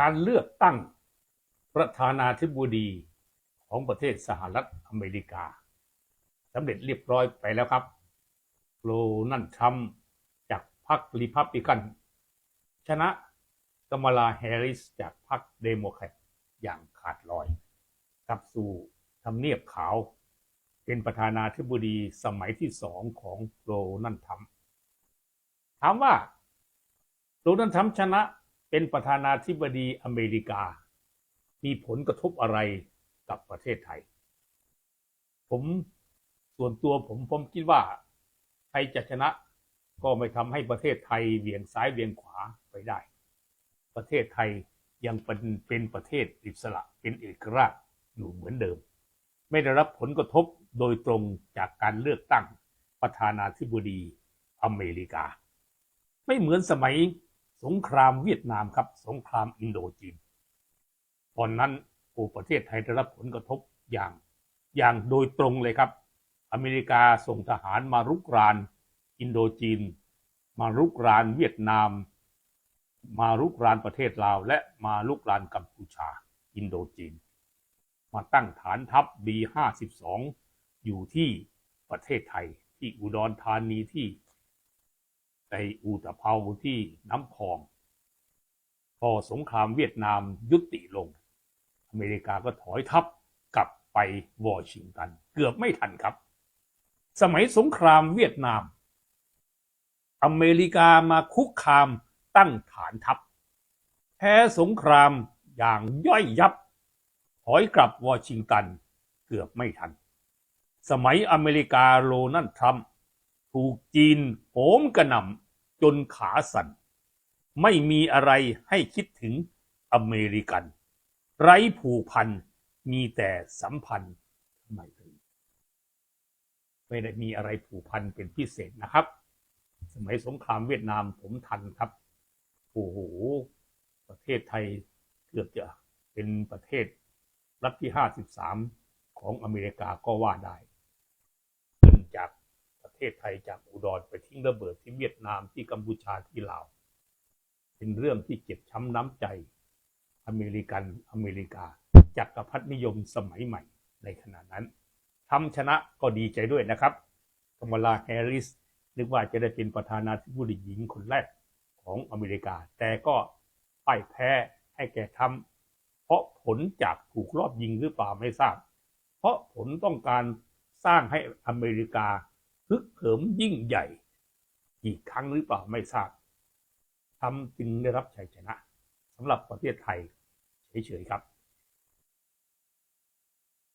การเลือกตั้งประธานาธิบดีของประเทศสหรัฐอเมริกาสำเร็จเรียบร้อยไปแล้วครับโลนันทรัมจากพรรครีพับลิกัน ชนะกมลาแฮริสจากพรรคเดโมแครตอย่างขาดลอยกลับสู่ทำเนียบขาว เป็นประธานาธิบดีสมัยที่สองของโรนัลด์ทรัมถามว่าโรนัลด์ทรัมป์ชนะ เป็นประธานาธิบดีอเมริกา มีผลกระทบอะไรกับประเทศไทย ผมส่วนตัวผมผมคิดว่าใครจะชนะก็ไม่ทำให้ประเทศไทยเบี่ยงซ้ายเบี่ยงขวาไปได้ ประเทศไทยยังเป็นเป็นประเทศอิสระเป็นเอกราชอยู่เหมือนเดิม ไม่ได้รับผลกระทบโดยตรงจากการเลือกตั้งประธานาธิบดีอเมริกา ไม่เหมือนสมัย สงครามเวียดนามครับ สงครามอินโดจีน ตอนนั้นโอ้ประเทศไทยได้รับผลกระทบอย่างอย่างโดยตรงเลยครับ อเมริกาส่งทหารมารุกรานอินโดจีน มารุกรานเวียดนาม มารุกรานประเทศลาว และมาลุกรานกัมพูชา อินโดจีน มาตั้งฐานทัพ B52 อยู่ที่ประเทศไทย ที่อุดรธานีที่ ในอูตะเภาที่น้ำพอง พอสงครามเวียดนามยุติลง อเมริกาก็ถอยทัพกลับไปวอชิงตัน เกือบไม่ทันครับ สมัยสงครามเวียดนาม อเมริกามาคุกคามตั้งฐานทัพแพ้สงครามอย่างย่อยยับ ถอยกลับวอชิงตันเกือบไม่ทัน สมัยอเมริกาโรนัลด์ทรัมป์ ถูกจีนโหมกระหน่ำจนขาสั่น ไม่มีอะไรให้คิดถึงอเมริกัน ไร้ผูกพันมีแต่สัมพันธ์ทำไมถึงไม่ได้มีอะไรผูกพันเป็นพิเศษนะครับ สมัยสงครามเวียดนามผมทันครับโอ้โหประเทศไทยเกือบจะเป็นประเทศรัฐที่ห้าสิบสามของอเมริกาก็ว่าได้ขึ้นจากประเทศไทยจากอุดรไปทิ้งระเบิดที่เวียดนามที่กัมพูชาที่ลาว เป็นเรื่องที่เจ็บช้ำน้ำใจ อเมริกันอเมริกาจักรพรรดินิยมสมัยใหม่ในขณะนั้นทำชนะก็ดีใจด้วยนะครับกมลาแฮร์ริสนึกว่าจะได้เป็นประธานาธิบดีหญิงคนแรกของอเมริกา แต่ก็พ่ายแพ้ให้แก่ทรัมเพราะผลจากถูกรอบยิงหรือเปล่าไม่ทราบ เพราะผลต้องการสร้างให้อเมริกา ฮึกเหิมยิ่งใหญ่อีกครั้งหรือเปล่าไม่ทราบทำจึงได้รับชัยชนะสำหรับประเทศไทยเฉยๆครับ